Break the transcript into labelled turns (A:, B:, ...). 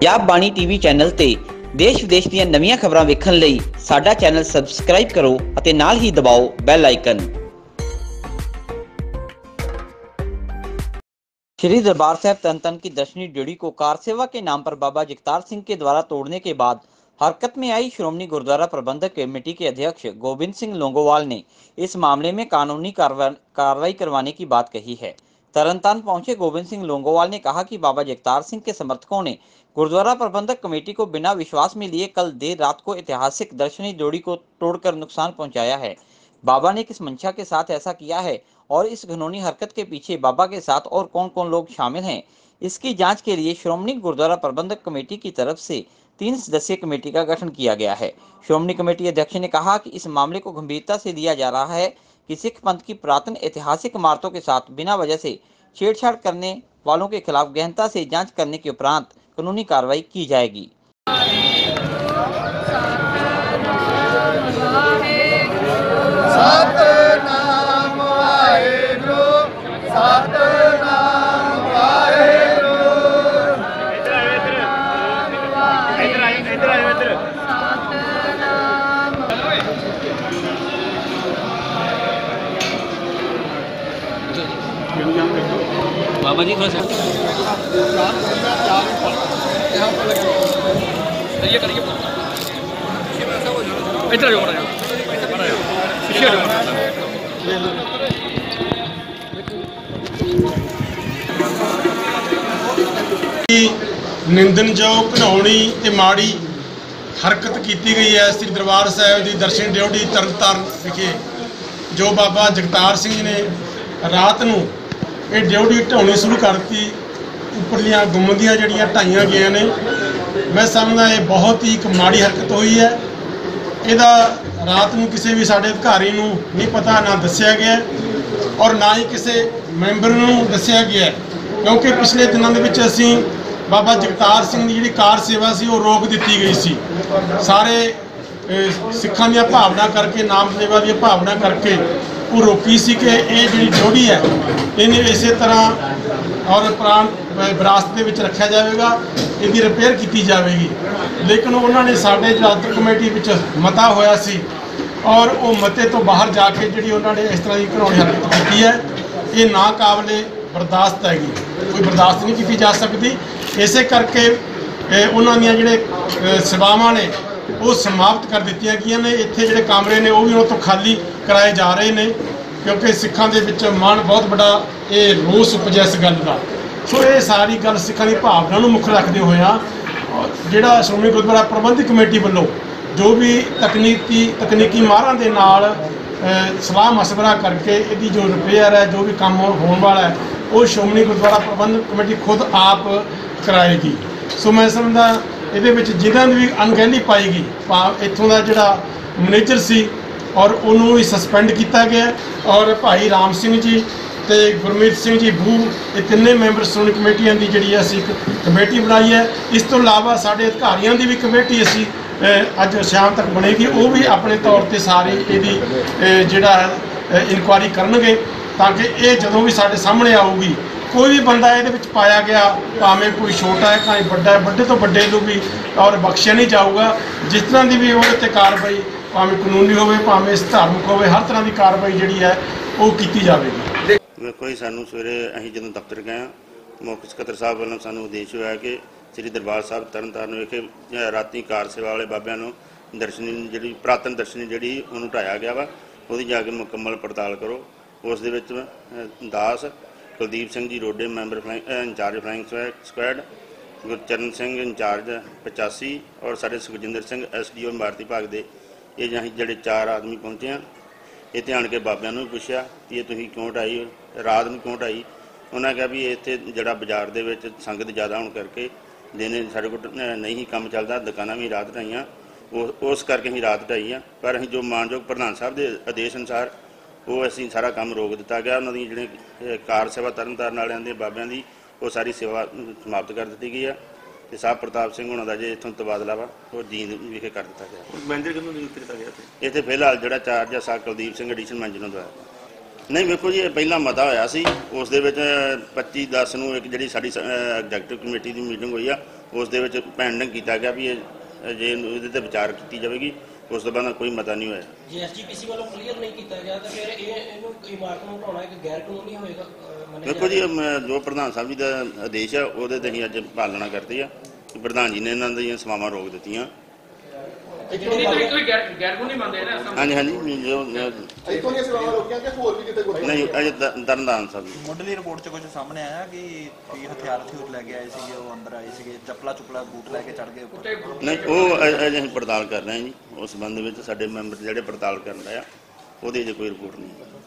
A: ਪੰਜਾਬ ਬਾਣੀ TV channel ਤੇ ਦੇਸ਼ ਵਿਦੇਸ਼ ਦੀਆਂ ਨਵੀਆਂ ਖਬਰਾਂ ਵੇਖਣ ਲਈ ਸਾਡਾ ਚੈਨਲ ਸਬਸਕ੍ਰਾਈਬ ਕਰੋ ਅਤੇ ਨਾਲ ਹੀ ਦਬਾਓ ਬੈਲ ਆਈਕਨ श्री दरबार साहब तन तन की दर्शनी ड्यूटी को कार सेवा के नाम पर बाबा जगतार सिंह के द्वारा तोड़ने के बाद हरकत में आई श्रोमणी गुरुद्वारा प्रबंधक कमेटी के अध्यक्ष गोविंद सिंह लोंगोवाल ने इस मामले में कानूनी कार्रवा- कार्रवाई करवाने की बात कही है तरनतारन पहुँचे गोविंद सिंह लोंगोवाल ने कहा कि बाबा जगतार सिंह के समर्थकों ने गुरुद्वारा प्रबंधक कमेटी को बिना विश्वास में लिए कल देर रात को ऐतिहासिक दर्शनी जोड़ी को तोड़कर नुकसान पहुँचाया है। बाबा ने किस मंशा के साथ ऐसा किया है और इस घिनौनी हरकत के पीछे बाबा के साथ और कौन कौन लोग शामिल हैं, इसकी जाँच के लिए श्रोमणी गुरुद्वारा प्रबंधक कमेटी की तरफ़ से तीन सदस्यीय कमेटी का गठन किया गया है। श्रोमणी कमेटी अध्यक्ष ने कहा कि इस मामले को गंभीरता से लिया जा रहा है कि सिख पंथ की पुरातन ऐतिहासिक इमारतों के साथ बिना वजह से छेड़छाड़ करने वालों के खिलाफ गहनता से जांच करने के उपरांत कानूनी कार्रवाई की जाएगी
B: ਬਾਬਾ ਜੀ ਥੋੜਾ ਕਰੀਏ ਕਰੀਏ। ਇੱਧਰ ਆਇਓ ਮੜਾ ਮੜਾ ਪਿੱਛੇ ਆਇਓ ਮਾੜਾ।
C: ਦੀ ਨਿੰਦਨਯੋਗ ਘਿਨਾਉਣੀ ਤੇ ਮਾੜੀ ਹਰਕਤ ਕੀਤੀ ਗਈ ਹੈ ਸ੍ਰੀ ਦਰਬਾਰ ਸਾਹਿਬ ਦੀ ਦਰਸ਼ਨ ਡਿਊਟੀ ਤਰਨਤਾਰਨ ਵਿਖੇ ਜੋ ਬਾਬਾ ਜਗਤਾਰ ਸਿੰਘ ਜੀ ਨੇ ਰਾਤ ਨੂੰ ਇਹ ਡਿਊਟੀ ਢਾਉਣੀ ਸ਼ੁਰੂ ਕਰਤੀ। ਉੱਪਰਲੀਆਂ ਗੁੰਮਦੀਆਂ ਜਿਹੜੀਆਂ ਢਾਈਆਂ ਗਈਆਂ ਨੇ, ਮੈਂ ਸਮਝਦਾ ਇਹ ਬਹੁਤ ਹੀ ਇੱਕ ਮਾੜੀ ਹਰਕਤ ਹੋਈ ਹੈ। ਇਹਦਾ ਰਾਤ ਨੂੰ ਕਿਸੇ ਵੀ ਸਾਡੇ ਅਧਿਕਾਰੀ ਨੂੰ ਨਹੀਂ ਪਤਾ, ਨਾ ਦੱਸਿਆ ਗਿਆ ਔਰ ਨਾ ਹੀ ਕਿਸੇ ਮੈਂਬਰ ਨੂੰ ਦੱਸਿਆ ਗਿਆ। ਕਿਉਂਕਿ ਪਿਛਲੇ ਦਿਨਾਂ ਦੇ ਵਿੱਚ ਅਸੀਂ ਬਾਬਾ ਜਗਤਾਰ ਸਿੰਘ ਦੀ ਜਿਹੜੀ ਕਾਰ ਸੇਵਾ ਸੀ, ਉਹ ਰੋਕ ਦਿੱਤੀ ਗਈ ਸੀ। ਸਾਰੇ ਸਿੱਖਾਂ ਦੀਆਂ ਭਾਵਨਾ ਕਰਕੇ ਨਾਮ ਸੇਵਾ ਦੀਆਂ ਭਾਵਨਾ ਕਰਕੇ ਉਹ ਰੋਕੀ ਸੀ ਕਿ ਇਹ ਜਿਹੜੀ ਜੋੜੀ ਹੈ, ਇਹਨੇ ਇਸੇ ਤਰ੍ਹਾਂ ਔਰ ਪ੍ਰਾਣ ਵਿਰਾਸਤ ਦੇ ਵਿੱਚ ਰੱਖਿਆ ਜਾਵੇਗਾ, ਇਹਦੀ ਰਿਪੇਅਰ ਕੀਤੀ ਜਾਵੇਗੀ। ਲੇਕਿਨ ਉਹਨਾਂ ਨੇ ਸਾਡੇ ਜਲਾਤਰ ਕਮੇਟੀ ਵਿੱਚ ਮਤਾ ਹੋਇਆ ਸੀ ਔਰ ਉਹ ਮਤੇ ਤੋਂ ਬਾਹਰ ਜਾ ਕੇ ਜਿਹੜੀ ਉਹਨਾਂ ਨੇ ਇਸ ਤਰ੍ਹਾਂ ਦੀ ਘਿਨਾਉਣੀ ਹਰਕਤ ਕੀਤੀ ਹੈ, ਇਹ ਨਾ ਕਾਬਲੇ ਬਰਦਾਸ਼ਤ ਹੈਗੀ। ਕੋਈ ਬਰਦਾਸ਼ਤ ਨਹੀਂ ਕੀਤੀ ਜਾ ਸਕਦੀ। ਇਸੇ ਕਰਕੇ ਉਹਨਾਂ ਦੀਆਂ ਜਿਹੜੇ ਸੇਵਾਵਾਂ ਨੇ ਉਹ ਸਮਾਪਤ ਕਰ ਦਿੱਤੀਆਂ ਗਈਆਂ ਨੇ। ਇੱਥੇ ਜਿਹੜੇ ਕਮਰੇ ਨੇ, ਉਹ ਵੀ ਉਹਨਾਂ ਤੋਂ ਖਾਲੀ ਕਰਾਏ ਜਾ ਰਹੇ ਨੇ, ਕਿਉਂਕਿ ਸਿੱਖਾਂ ਦੇ ਵਿੱਚ ਮਨ ਬਹੁਤ ਵੱਡਾ ਇਹ ਰੋਸ ਉਪਜਿਆ ਇਸ ਗੱਲ ਦਾ। ਸੋ ਇਹ ਸਾਰੀ ਗੱਲ ਸਿੱਖਾਂ ਦੀ ਭਾਵਨਾ ਨੂੰ ਮੁੱਖ ਰੱਖਦੇ ਹੋਇਆ ਜਿਹੜਾ ਸ਼੍ਰੋਮਣੀ ਗੁਰਦੁਆਰਾ ਪ੍ਰਬੰਧਕ ਕਮੇਟੀ ਵੱਲੋਂ ਜੋ ਵੀ ਤਕਨੀਕੀ ਤਕਨੀਕੀ ਮਾਹਰਾਂ ਦੇ ਨਾਲ ਸਲਾਹ ਮਸ਼ਵਰਾ ਕਰਕੇ ਇਹਦੀ ਜੋ ਰਿਪੇਅਰ ਹੈ, ਜੋ ਵੀ ਕੰਮ ਹੋਣ ਵਾਲਾ ਹੈ, ਉਹ ਸ਼੍ਰੋਮਣੀ ਗੁਰਦੁਆਰਾ ਪ੍ਰਬੰਧਕ ਕਮੇਟੀ ਖੁਦ ਆਪ ਕਰਾਏਗੀ। ਸੋ ਮੈਂ ਸਮਝਦਾ ਇਹਦੇ ਵਿੱਚ ਜਿਨ੍ਹਾਂ ਦੀ ਵੀ ਅਣਗਹਿਲੀ ਪਾਈ ਗਈ ਭਾਵ ਇੱਥੋਂ ਦਾ ਜਿਹੜਾ ਮੈਨੇਜਰ ਸੀ ਔਰ ਉਹਨੂੰ ਵੀ ਸਸਪੈਂਡ ਕੀਤਾ ਗਿਆ ਔਰ ਭਾਈ ਰਾਮ ਸਿੰਘ ਜੀ ਤੇ ਗੁਰਮੀਤ ਸਿੰਘ ਜੀ ਭੂ ਇਹ ਤਿੰਨੇ ਮੈਂਬਰ ਸ਼੍ਰੋਮਣੀ ਕਮੇਟੀਆਂ ਦੀ ਜਿਹੜੀ ਹੈ ਅਸੀਂ ਇੱਕ ਕਮੇਟੀ ਬਣਾਈ ਹੈ। ਇਸ ਤੋਂ ਇਲਾਵਾ ਸਾਡੇ ਅਧਿਕਾਰੀਆਂ ਦੀ ਵੀ ਕਮੇਟੀ ਅਸੀਂ ਅੱਜ ਸ਼ਾਮ ਤੱਕ ਬਣੇਗੀ। ਉਹ ਵੀ ਆਪਣੇ ਤੌਰ ਤੇ ਸਾਰੇ ਇਹਦੀ ਅਹ, ਜਿਹੜਾ ਇਨਕੁਆਇਰੀ ਕਰਨਗੇ ਤਾਂ ਕਿ ਇਹ ਜਦੋਂ ਵੀ ਸਾਡੇ ਸਾਹਮਣੇ ਆਊਗੀ ਕੋਈ ਵੀ ਬੰਦਾ ਇਹਦੇ ਵਿੱਚ ਪਾਇਆ ਗਿਆ ਭਾਵੇਂ ਕੋਈ ਛੋਟਾ ਹੈ ਭਾਵੇਂ ਵੱਡਾ ਹੈ ਵੱਡੇ ਤੋਂ ਵੱਡੇ ਨੂੰ ਵੀ ਔਰ ਬਖਸ਼ਿਆ ਨਹੀਂ ਜਾਊਗਾ। ਜਿਸ ਤਰ੍ਹਾਂ ਦੀ ਵੀ ਉਹਦੇ ਤੇ ਕਾਰਵਾਈ ਭਾਵੇਂ ਕਾਨੂੰਨੀ ਹੋਵੇ ਭਾਵੇਂ ਧਾਰਮਿਕ ਹੋਵੇ ਹਰ ਤਰ੍ਹਾਂ ਦੀ ਕਾਰਵਾਈ ਜਿਹੜੀ ਹੈ ਉਹ ਕੀਤੀ ਜਾਵੇਗੀ।
D: ਦੇਖੋ ਜੀ ਸਾਨੂੰ ਸਵੇਰੇ ਅਸੀਂ ਜਦੋਂ ਦਫ਼ਤਰ ਗਏ ਹਾਂ, ਮੁੱਖ ਸਕੱਤਰ ਸਾਹਿਬ ਵੱਲੋਂ ਸਾਨੂੰ ਉਦੇਸ਼ ਹੋਇਆ ਕਿ ਸ੍ਰੀ ਦਰਬਾਰ ਸਾਹਿਬ ਤਰਨਤਾਰਨ ਵਿਖੇ ਰਾਤੀ ਕਾਰ ਸੇਵਾ ਵਾਲੇ ਬਾਬਿਆਂ ਨੂੰ ਦਰਸ਼ਨੀ ਜਿਹੜੀ ਪ੍ਰਾਤਨ ਦਰਸ਼ਨੀ ਜਿਹੜੀ ਉਹਨੂੰ ਢਾਇਆ ਗਿਆ ਵਾ ਉਹਦੀ ਜਾ ਕੇ ਮੁਕੰਮਲ ਪੜਤਾਲ ਕਰੋ। ਉਸ ਦੇ ਵਿੱਚ ਦਾਸ Kuldeep Singh ji Rode, member flying incharge flying squad- squad, Gurcharan Singh incharge 85 ਔਰ ਸਾਡੇ ਸੁਖਜਿੰਦਰ ਸਿੰਘ ਐਸਡੀਓ ਇਮਾਰਤੀ ਭਾਗ ਦੇ। ਇਹ ਜਿਹੀ ਜਿਹੜੇ ਚਾਰ ਆਦਮੀ ਪਹੁੰਚੇ ਆ ਇੱਥੇ ਆਣ ਕੇ ਬਾਬਿਆਂ ਨੂੰ ਵੀ ਪੁੱਛਿਆ ਕਿ ਇਹ ਤੁਸੀਂ ਕਿਉਂ ਢਾਈ ਰਾਤ ਨੂੰ ਕਿਉਂ ਢਾਈ ਉਹਨਾਂ ਕਿਹਾ ਵੀ ਇੱਥੇ ਜਿਹੜਾ ਬਾਜ਼ਾਰ ਦੇ ਵਿੱਚ ਸੰਗਤ ਜ਼ਿਆਦਾ ਹੋਣ ਕਰਕੇ ਦਿਨੇ ਸਾਡੇ ਕੋਲ ਨਹੀਂ ਕੰਮ ਚੱਲਦਾ, ਦੁਕਾਨਾਂ ਵੀ ਰਾਤ ਢਾਈਆਂ। ਉਸ ਉਸ ਕਰਕੇ ਅਸੀਂ ਰਾਤ ਢਾਈਆਂ ਪਰ ਅਸੀਂ ਜੋ ਮਾਨਯੋਗ ਪ੍ਰਧਾਨ ਸਾਹਿਬ ਦੇ ਆਦੇਸ਼ ਅਨੁਸਾਰ ਉਹ ਅਸੀਂ ਸਾਰਾ ਕੰਮ ਰੋਕ ਦਿੱਤਾ ਗਿਆ। ਉਹਨਾਂ ਦੀ ਜਿਹੜੇ ਕਾਰ ਸੇਵਾ ਤਰਨਤਾਰਨ ਵਾਲਿਆਂ ਦੇ ਬਾਬਿਆਂ ਦੀ ਉਹ ਸਾਰੀ ਸੇਵਾ ਸਮਾਪਤ ਕਰ ਦਿੱਤੀ ਗਈ ਆ। ਤੇ ਸਾਹਿਬ ਪ੍ਰਤਾਪ ਸਿੰਘ ਹੁਣਾਂ ਦਾ ਜੇ ਇੱਥੋਂ ਤਬਾਦਲਾ ਵਾ ਉਹ ਜੀਂਦ ਵਿਖੇ ਕਰ ਦਿੱਤਾ ਗਿਆ।
B: ਮੈਨੇਜਰ ਕਿਹਨੂੰ ਨਿਯੁਕਤ ਕੀਤਾ ਗਿਆ ਇੱਥੇ?
D: ਇੱਥੇ ਫਿਲਹਾਲ ਜਿਹੜਾ ਚਾਰਜ ਆ ਸਾ ਕੁਲਦੀਪ ਸਿੰਘ ਐਡੀਸ਼ਨ ਮੈਨੇਜਰ ਨੂੰ ਦਵਾਇਆ। ਨਹੀਂ ਵੇਖੋ ਜੀ ਇਹ ਪਹਿਲਾਂ ਮਤਾ ਹੋਇਆ ਸੀ। ਉਸ ਦੇ ਵਿੱਚ 25 10 ਨੂੰ ਇੱਕ ਜਿਹੜੀ ਸਾਡੀ ਐਗਜ਼ੈਕਟਿਵ ਕਮੇਟੀ ਦੀ ਮੀਟਿੰਗ ਹੋਈ ਆ ਉਸ ਦੇ ਵਿੱਚ ਪੈਂਡਿੰਗ ਕੀਤਾ ਗਿਆ ਵੀ ਇਹ ਜੇ ਇਹਦੇ ਤੇ ਵਿਚਾਰ ਕੀਤੀ ਜਾਵੇਗੀ। ਉਸ ਤੋਂ ਬਾਅਦ ਕੋਈ ਮਤਾ ਨਹੀਂ ਹੋਇਆ
E: ਜੇ ਐਸਜੀਪੀਸੀ ਵੱਲੋਂ ਕਲੀਅਰ ਨਹੀਂ ਕੀਤਾ ਗਿਆ ਤਾਂ ਫਿਰ ਇਹ ਇਹਨੂੰ ਇਮਾਰਤ ਨੂੰ ਢਾਉਣਾ ਇੱਕ ਗੈਰ ਕਾਨੂੰਨੀ ਹੋਏਗਾ ਮੰਨਿਆ
D: ਦੇਖੋ ਜੀ। ਅਮ, ਜੋ ਪ੍ਰਧਾਨ ਸਾਹਿਬ ਜੀ ਦਾ ਆਦੇਸ਼ ਆ ਉਹਦੇ ਤੇ ਅਸੀਂ ਅੱਜ ਪਾਲਣਾ ਕਰਦੇ ਆ ਕਿ ਪ੍ਰਧਾਨ ਜੀ ਨੇ ਇਹਨਾਂ ਦੀਆਂ ਸੇਵਾਵਾਂ ਰੋਕ ਦਿੱਤੀਆਂ
B: ਨਹੀਂ ਤੁਸੀਂ ਤੁਸੀਂ ਗੈਰ ਗੈਰ ਕਾਨੂੰਨੀ ਮੰਨਦੇ ਨਾ ਅਸਲ
D: ਹਾਂਜੀ ਹਾਂਜੀ ਜੋ
F: ਇੱਥੋਂ ਦੀਆਂ ਸੇਵਾਵਾਂ ਰੋਕੀਆਂ ਕਿ ਹੋਰ ਵੀ ਕਿਤੇ ਕੋਈ
D: ਨਹੀਂ ਅਜੇ ਤਰਨਤਾਰਨ ਸਾਹਿਬ ਜੀ
G: ਮੁੱਢਲੀ ਰਿਪੋਰਟ 'ਚ ਕੁਝ ਸਾਹਮਣੇ ਆਇਆ ਕਿ ਵੀ ਹਥਿਆਰ ਹਥਿਊਰ ਲੈ ਕੇ ਆਏ ਸੀਗੇ ਉਹ ਅੰਦਰ ਆਏ ਸੀਗੇ ਚੱਪਲਾ ਚੁਪਲਾ ਬੂਟ ਲੈ ਕੇ ਚੜ ਗਏ ਉੱਪਰ।
D: ਨਹੀਂ ਉਹ ਅਜੇ ਅਸੀਂ ਪੜਤਾਲ ਕਰ ਰਹੇ ਹਾਂ ਜੀ। ਉਸ ਸੰਬੰਧ ਵਿੱਚ ਸਾਡੇ ਮੈਂਬਰ ਜਿਹੜੇ ਪੜਤਾਲ ਕਰਨ ਰਹੇ ਆ ਉਹਦੀ ਅਜੇ ਕੋਈ ਰਿਪੋਰਟ ਨਹੀਂ।